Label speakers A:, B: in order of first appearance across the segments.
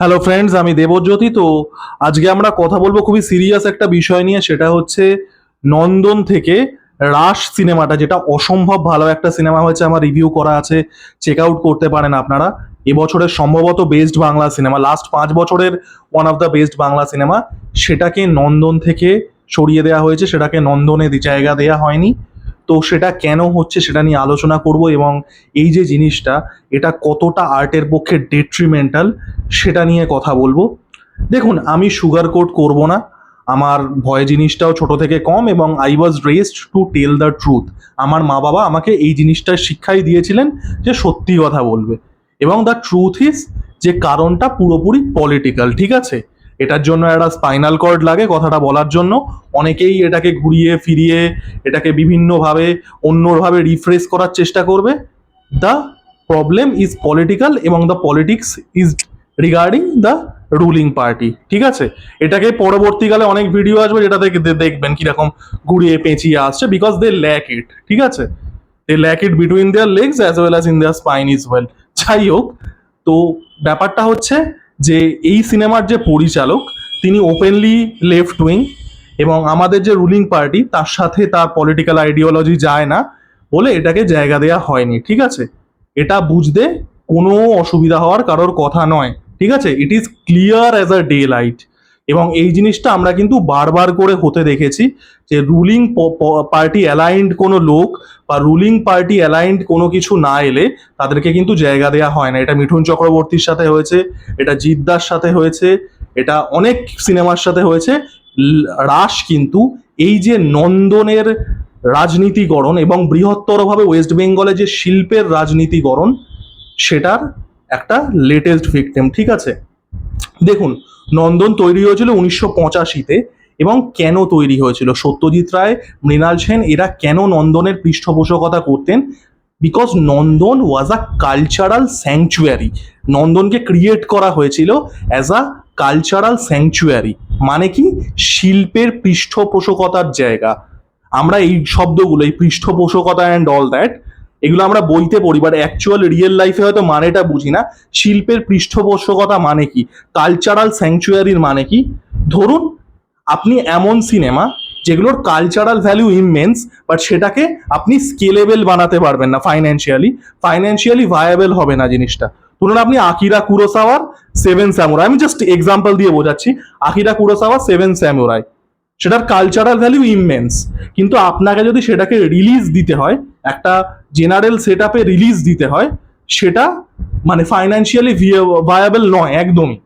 A: Hello friends আমি দেবজ্যোতি। তো আজকে আমরা কথা বলব খুবই সিরিয়াস একটা বিষয় নিয়ে, সেটা হচ্ছে নন্দন থেকে রাস সিনেমাটা, যেটা অসম্ভব ভালো একটা সিনেমা হয়েছে, আমার রিভিউ করা আছে চেক আউট করতে পারেন আপনারা। এবছরের সম্ভবত বেস্ট বাংলা সিনেমা লাস্ট পাঁচ বছরের one of the best Bangla cinema সেটাকে নন্দন থেকে সরিয়ে দেওয়া হয়েছে, সেটাকে নন্দনে জায়গা দেওয়া হয়নি। তো সেটা কেন হচ্ছে সেটা নিয়ে আলোচনা করব এবং এই যে জিনিসটা, এটা কতটা আর্টের পক্ষে ডেট্রিমেন্টাল সেটা নিয়ে কথা বলব। দেখুন, আমি সুগার কোট করব না। আমার ভয় জিনিসটাও ছোট থেকে কম এবং I was raised to tell the truth আমার মা বাবা আমাকে এই জিনিসটার শিক্ষাই দিয়েছিলেন যে সত্যি কথা বলবে। এবং দ্য ট্রুথ ইজ যে কারণটা পুরোপুরি পলিটিক্যাল ঠিক আছে? এটার জন্য একটা স্পাইনাল কর্ড লাগে কথাটা বলার জন্য। অনেকেই এটাকে ঘুরিয়ে, ফিরিয়ে, এটাকে বিভিন্নভাবে, অন্যভাবে রিফ্রেশ করার চেষ্টা করবে। দ্য প্রবলেম ইজ পলিটিক্যাল এবং the politics is regarding the ruling party ঠিক আছে? এটাকে পরবর্তীকালে অনেক ভিডিও আসবে যেটা দেখবেন কীরকম ঘুরিয়ে, পেঁচিয়ে আসছে বিকজ দে ল্যাক ইট ঠিক আছে? They lack it between their legs as well as in their spine is well যাই হোক, তো ব্যাপারটা হচ্ছে যে এই সিনেমার যে পরিচালক, তিনি ওপেনলি লেফট উইং এবং আমাদের যে রুলিং পার্টি তার সাথে তার পলিটিক্যাল আইডিওলজি যায় না বলে এটাকে জায়গা দেওয়া হয়নি, ঠিক আছে? এটা বুঝতে কোনো অসুবিধা হওয়ার কারোর কথা নয়, ঠিক আছে? It is clear as a day light এবং এই জিনিসটা আমরা কিন্তু বারবার করে হতে দেখেছি যে রুলিং পার্টি অ্যালাইন্ড কোনো লোক বা রুলিং পার্টি অ্যালাইন্ড কোনো কিছু না এলে তাদেরকে কিন্তু জায়গা দেওয়া হয় না। এটা মিঠুন চক্রবর্তীর সাথে হয়েছে, এটা জিদ্দার সাথে হয়েছে, এটা অনেক সিনেমার সাথে হয়েছে। রাস কিন্তু এই যে নন্দনের রাজনীতিকরণ এবং বৃহত্তরভাবে ওয়েস্ট বেঙ্গলে যে শিল্পের রাজনীতিকরণ, সেটার একটা লেটেস্ট ভিকটিম ঠিক আছে? দেখুন, নন্দন তৈরি হয়েছিল উনিশশো পঁচাশিতে এবং কেন তৈরি হয়েছিল? সত্যজিৎ রায়, মৃণাল সেন, এরা কেন নন্দনের পৃষ্ঠপোষকতা করতেন? Because Nandan was a cultural sanctuary নন্দনকে create করা হয়েছিল অ্যাজ আ কালচারাল স্যাংচুয়ারি মানে কি? শিল্পের পৃষ্ঠপোষকতার জায়গা। আমরা এই শব্দগুলো, এই পৃষ্ঠপোষকতা অ্যান্ড অল দ্যাট এগুলো আমরা বইতে পড়ি বাট অ্যাকচুয়াল রিয়েল লাইফে হয়তো মানেটা বুঝি না। শিল্পের পৃষ্ঠপোষকতা মানে কি? কালচারাল স্যাংচুয়ারির মানে কি? ধরুন, আপনি এমন সিনেমা যেগুলোর কালচারাল ভ্যালু ইমেন্স বাট সেটাকে আপনি স্কেলেবল বানাতে পারবেন না ফাইন্যান্সিয়ালি ফাইন্যান্সিয়ালি ভায়াবেল হবে না জিনিসটা। ধরুন, আপনি আকিরা কুরোসাওয়ার সেভেন স্যামুরাই আমি জাস্ট এক্সাম্পল দিয়ে বোঝাচ্ছি। আকিরা কুরোসাওয়ার সেভেন স্যামুরাই সেটার কালচারাল ভ্যালু ইমেন্স কিন্তু আপনাকে যদি সেটাকে রিলিজ দিতে হয়, একটা জেনারেল সেট আপে রিলিজ দিতে হয়, সেটা মানে ফাইন্যান্সিয়ালি ভায়াবল নয়, একদমই।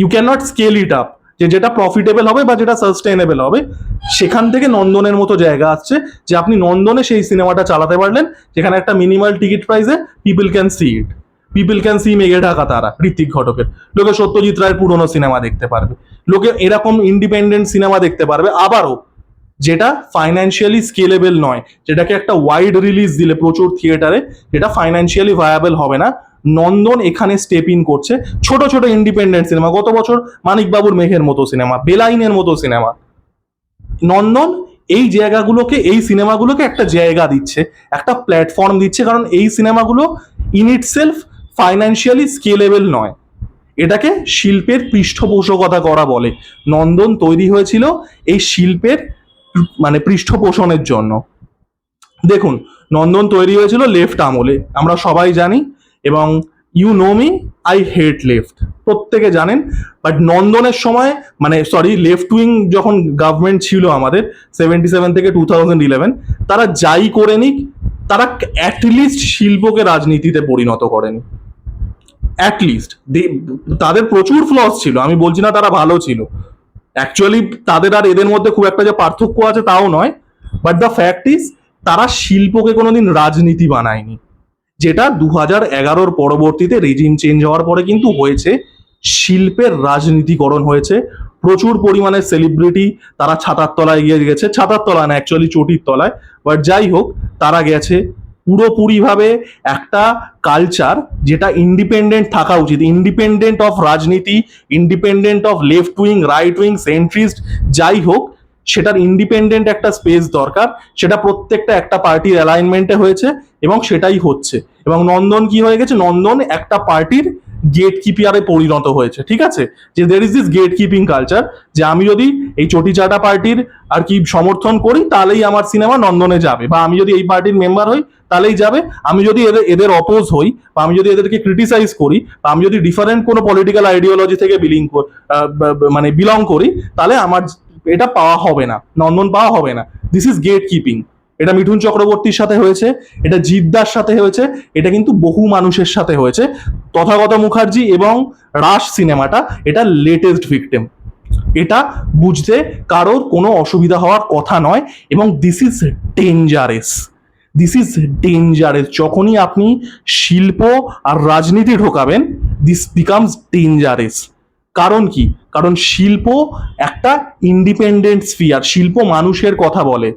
A: You can not scale it up যে যেটা প্রফিটেবল হবে বা যেটা সাস্টেনেবল হবে, সেখান থেকে নন্দনের মতো জায়গা আসছে যে আপনি নন্দনে সেই সিনেমাটা চালাতে পারলেন, যেখানে একটা মিনিমাল টিকিট প্রাইসে people can see it people can see মেঘে ঢাকা তারা ঋত্বিক ঘটকের লোকে সত্যজিৎ রায়ের পুরনো সিনেমা দেখতে পারবে। লোকে এরকম ইন্ডিপেন্ডেন্ট সিনেমা দেখতে পারবে। আবারও যেটা ফাইন্যান্সিয়ালি স্কেলেবল নয়, যেটাকে একটা ওয়াইড রিলিজ দিলে প্রচুর থিয়েটারে যেটা ফাইন্যান্সিয়ালি ভায়াবল হবে না। নন্দন এখানে স্টেপ ইন করছে। ছোট ছোট ইন্ডিপেন্ডেন্ট সিনেমা গত বছর মানিকবাবুর মেঘের মতো সিনেমা বেলাইনের মতো সিনেমা নন্দন এই জায়গাগুলোকে, এই সিনেমাগুলোকে একটা জায়গা দিচ্ছে, একটা প্ল্যাটফর্ম দিচ্ছে, কারণ এই সিনেমাগুলো in itself financially scalable নয়। এটাকে শিল্পের পৃষ্ঠপোষকতা করা বলে। নন্দন তৈরি হয়েছিল এই শিল্পের মানে পৃষ্ঠপোষণের জন্য। দেখুন, নন্দন তৈরি হয়েছিল লেফট আমলে। আমরা সবাই জানি এবং you know me I hate left প্রত্যেকে জানেন বাট নন্দনের সময় মানে সরি লেফট উইং যখন গভর্নমেন্ট ছিল আমাদের সেভেন্টি সেভেন থেকে টু থাউজেন্ড ইলেভেন তারা যাই করে নিক, তারা অ্যাটলিস্ট শিল্পকে রাজনীতিতে পরিণত করেনি। অ্যাটলিস্ট তাদের প্রচুর ফ্লস ছিল, আমি বলছি না তারা ভালো ছিল। অ্যাকচুয়ালি তাদের আর এদের মধ্যে খুব একটা যে পার্থক্য আছে তাও নয়। বাট দ্য ফ্যাক্ট ইজ তারা শিল্পকে কোনোদিন রাজনীতি বানায়নি। যেটা দু হাজার এগারোর পরবর্তীতে রেজিম চেঞ্জ হওয়ার পরে কিন্তু হয়েছে। শিল্পের রাজনীতিকরণ হয়েছে। প্রচুর পরিমাণে সেলিব্রিটি তারা ছাতার তলায় গিয়ে গেছে। ছাতার তলায় না অ্যাকচুয়ালি চটির তলায়। বাট যাই হোক, তারা গেছে। পুরোপুরিভাবে একটা কালচার যেটা ইন্ডিপেন্ডেন্ট থাকা উচিত। ইন্ডিপেন্ডেন্ট অফ রাজনীতি independent of left wing right wing centrist যাই হোক, সেটার ইন্ডিপেন্ডেন্ট একটা স্পেস দরকার। সেটা প্রত্যেকটা একটা পার্টির অ্যালাইনমেন্টে হয়েছে এবং সেটাই হচ্ছে। এবং নন্দন কি হয়ে গেছে? নন্দন একটা পার্টির গেট কিপিয়ারে পরিণত হয়েছে, ঠিক আছে? যে there is this gatekeeping culture যে আমি যদি এই চটি চাটা পার্টির আর কি সমর্থন করি, তাহলেই আমার সিনেমা নন্দনে যাবে। বা আমি যদি এই পার্টির মেম্বার হই, তাহলেই যাবে। আমি যদি এদের এদের অপোজ হই, বা আমি যদি এদেরকে ক্রিটিসাইজ করি, বা আমি যদি ডিফারেন্ট কোনো পলিটিক্যাল আইডিওলজি থেকে বিলিং মানে বিলং করি, তাহলে আমার, এটা পাওয়া হবে না, নন্দন পাওয়া হবে না। দিস ইজ গেট কিপিং এটা মিঠুন চক্রবর্তীর সাথে হয়েছে, এটা জিদ্দার সাথে হয়েছে, এটা কিন্তু বহু মানুষের সাথে হয়েছে। তথাগত মুখার্জি এবং রাস সিনেমাটা, এটা লেটেস্ট ভিকটিম এটা বুঝতে কারোর কোনো অসুবিধা হওয়ার কথা নয় এবং this is dangerous this is dangerous যখনই আপনি শিল্প আর রাজনীতি ঢোকাবেন দিস বিকামস ডেঞ্জারেস কারণ কি? কারণ শিল্প একটা ইন্ডিপেন্ডেন্ট স্ফিয়ার শিল্প মানুষের কথা বলে।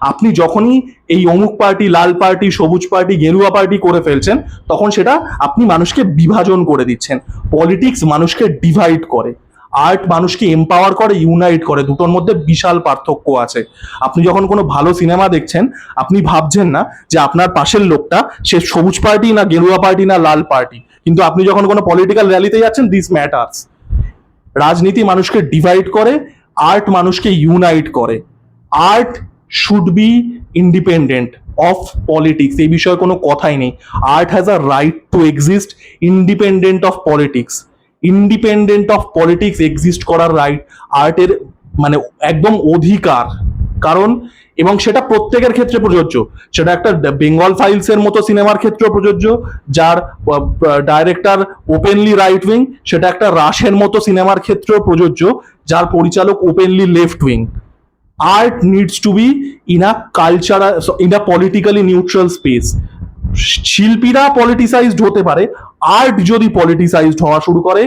A: আপনি যখনই এই অমুক পার্টি, লাল পার্টি, সবুজ পার্টি, গেরুয়া পার্টি করে ফেলছেন, তখন সেটা আপনি মানুষকে বিভাজন করে দিচ্ছেন। পলিটিক্স মানুষকে ডিভাইড করে। আর্ট মানুষকে এম্পাওয়ার করে ইউনাইট করে। দুটোর মধ্যে বিশাল পার্থক্য আছে। আপনি যখন কোনো ভালো সিনেমা দেখছেন, আপনি ভাবছেন না যে আপনার পাশের লোকটা সে সবুজ পার্টি না গেরুয়া পার্টি না লাল পার্টি। কিন্তু আপনি যখন কোনো পলিটিক্যাল র্যালিতে যাচ্ছেন দিস ম্যাটার্স রাজনীতি মানুষকে ডিভাইড করে আর্ট মানুষকে ইউনাইট করে। Art should be independent of politics এই বিষয়ে কোনো কথাই নেই। Art has a right to exist independent of politics independent of politics exist করার রাইট আর্টের মানে একদম অধিকার। কারণ এবং সেটা প্রত্যেকের ক্ষেত্রে প্রযোজ্য। সেটা একটা বেঙ্গল ফাইলস এর মতো সিনেমার ক্ষেত্রে প্রযোজ্য, যার ডাইরেক্টর ওপেনলি রাইট উইং সেটা একটা রাশের মতো সিনেমার ক্ষেত্রেও প্রযোজ্য, যার পরিচালক openly left wing art needs to be in a cultural so in a politically neutral শিল্পীরা পলিটিসাইজড হতে পারে আর্ট যদি পলিটিসাইজড হওয়া শুরু করে,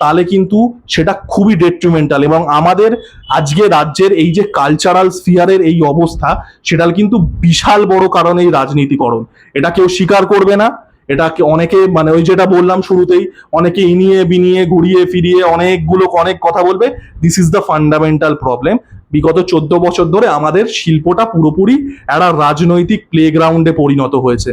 A: তাহলে কিন্তু সেটা খুবই ডেট্রিমেন্টাল এবং আমাদের আজকে রাজ্যের এই যে কালচারাল স্ফিয়ারের এই অবস্থা, সেটার কিন্তু বিশাল বড় কারণ এই রাজনীতিকরণ। এটা কেউ স্বীকার করবে না। এটাকে অনেকে মানে ওই যেটা বললাম শুরুতেই, অনেকে ইনিয়ে বিনিয়ে, ঘুরিয়ে ফিরিয়ে অনেকগুলো অনেক কথা বলবে this is the fundamental problem বিগত চোদ্দ বছর ধরে আমাদের শিল্পটা পুরোপুরি একটা রাজনৈতিক প্লেগ্রাউন্ডে পরিণত হয়েছে।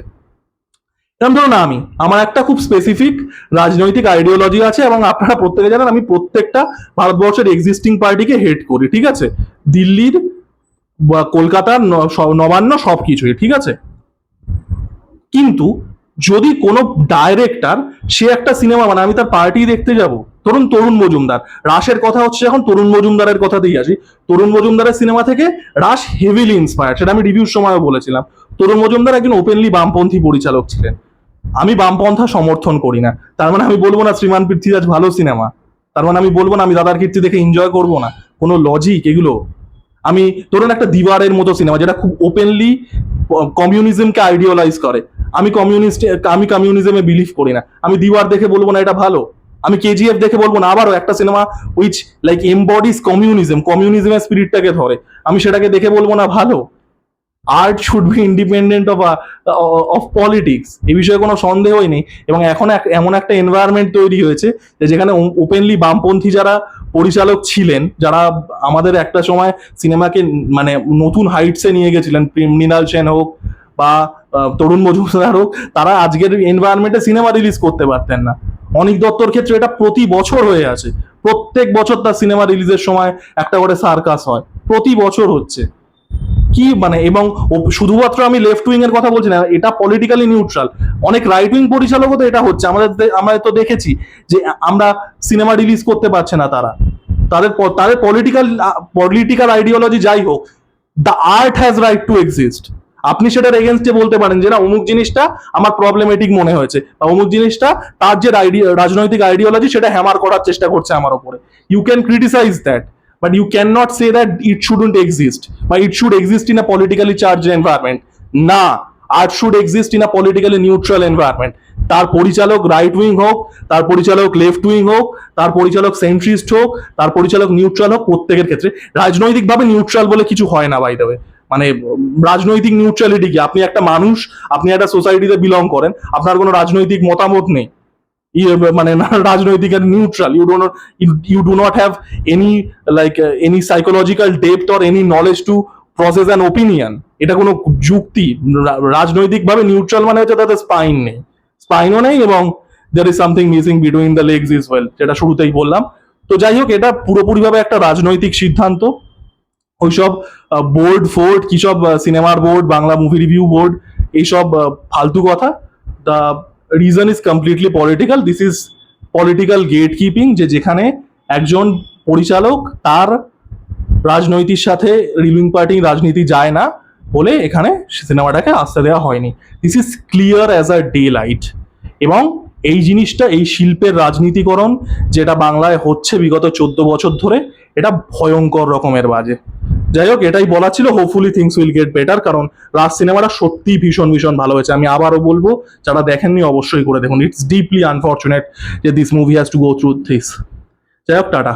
A: এরকম ধরুন আমি, আমার একটা খুব স্পেসিফিক রাজনৈতিক আইডিওলজি আছে এবং আপনারা প্রত্যেকে জানেন আমি প্রত্যেকটা ভারতবর্ষের এক্সিস্টিং পার্টিকে হেড করি, ঠিক আছে? দিল্লির কলকাতার নবান্ন সব কিছুই ঠিক আছে? কিন্তু যদি কোনো ডাইরেক্টর সে একটা সিনেমা মানে আমি তার পার্টি দেখতে যাব ধরুন তরুণ মজুমদার। রাসের কথা হচ্ছে এখন তরুণ মজুমদারের কথাতেই আসি। তরুণ মজুমদারের সিনেমা থেকে রাস হেভিলি ইন্সপায়ার সেটা আমি রিভিউর সময়ও বলেছিলাম। তরুণ মজুমদার একজন ওপেনলি বামপন্থী পরিচালক ছিলেন। আমি বামপন্থা সমর্থন করি না। তার মানে আমি বলব না শ্রীমান পৃথ্বীরাজ ভালো সিনেমা। তার মানে আমি বলব না আমি দাদার কীর্তি দেখে এনজয় করব না। কোনো লজিক এগুলো? আমি ধরুন একটা দিবারের মতো সিনেমা যেটা খুব ওপেনলি কমিউনিজমকে আইডিয়ালাইজ করে। আমি কমিউনিস্ট আমি কমিউনিজমে বিলিভ করি না। আমি দিওয়ার দেখে বলব না এটা ভালো। আমি কেজিএফ দেখে বলব না, আবারও একটা cinema which like embodies communism কমিউনিজমের স্পিরিটটাকে ধরে। আমি সেটাকে দেখে বলব না, ভালো। Art should be independent of of politics এই বিষয়ে কোনো সন্দেহই নেই। এবং এখন এমন একটা এনভায়রনমেন্ট তৈরি হয়েছে যেখানে ওপেনলি বামপন্থী যারা পরিচালক ছিলেন, যারা আমাদের একটা সময় সিনেমাকে মানে নতুন হাইটসে নিয়ে গেছিলেন। মৃণাল সেন হোক বা তরুণ মজুমদার হোক, তারা আজকের এনভায়রনমেন্টে সিনেমা রিলিজ করতে পারতেন না। অনিক দত্তর ক্ষেত্রে এটা প্রতি বছর হয়ে আছে। প্রত্যেক বছর তার সিনেমা রিলিজের সময় একটা করে সার্কাস হয়। প্রতি বছর হচ্ছে। কি মানে এবং শুধুমাত্র আমি লেফট উইং এর কথা বলছি না, এটা পলিটিক্যালি নিউট্রাল অনেক রাইট উইং পরিচালকও তো এটা হচ্ছে। আমাদের আমরা তো দেখেছি যে আমরা সিনেমা রিলিজ করতে পারছে না তারা। তাদের তাদের পলিটিক্যাল পলিটিক্যাল আইডিওলজি যাই হোক the art has right to exist আপনি সেটার এগেনস্টে বলতে পারেন যে না, অমুক জিনিসটা আমার প্রবলেমেটিক মনে হয়েছে বা অমুক জিনিসটা তার যে রাজনৈতিক আইডিওলজি সেটা হ্যামার করার চেষ্টা করছে আমার ওপরে you can criticise that but you cannot say that it shouldn't exist বা it should exist in a politically charged environment. না art should exist in a politically neutral environment. তার পরিচালক রাইট উইং হোক, তার পরিচালক লেফট উইং হোক, তার পরিচালক সেন্ট্রিস্ট হোক, তার পরিচালক নিউট্রাল হোক প্রত্যেকের ক্ষেত্রে। রাজনৈতিকভাবে নিউট্রাল বলে কিছু হয় না বাই দেবে মানে রাজনৈতিক নিউট্রালিটি কি? আপনি একটা মানুষ, আপনি একটা সোসাইটিতে বিলং করেন, আপনার কোনো রাজনৈতিক মতামত নেই। মানে রাজনৈতিক neutral you don't you do not have any like any psychological depth or any knowledge to process an opinion এটা কোনো যুক্তি রাজনৈতিক ভাবে নিউট্রাল মানে হচ্ছে তাদের স্পাইন নেই। স্পাইনও নেই এবং there is something missing between the legs is well যেটা শুরুতেই বললাম। তো যাই হোক, এটা পুরোপুরিভাবে একটা রাজনৈতিক সিদ্ধান্ত। ওইসব বোর্ড ফোর্ড, কি সব সিনেমার board Bangla movie review board এইসব ফালতু কথা। The reason is completely political this is political gatekeeping যে যেখানে একজন পরিচালক তার রাজনৈতিক সাথে রিলিং পার্টি রাজনীতি যায় না বলে এখানে সিনেমাটাকে আসতে দেওয়া হয়নি। This is clear as a day light এবং এই জিনিসটা, এই শিল্পের রাজনীতিকরণ যেটা বাংলায় হচ্ছে বিগত চোদ্দ বছর ধরে, এটা ভয়ঙ্কর রকমের বাজে। যাই হোক, এটাই বলা ছিল hopefully things will get better কারণ রাজ সিনেমাটা সত্যিই ভীষণ ভীষণ ভালো হয়েছে। আমি আবারও বলব, যারা দেখেননি অবশ্যই করে দেখুন। ইটস ডিপলি আনফর্চুনেট যে this movie has to go through this যাই হোক, টাটা।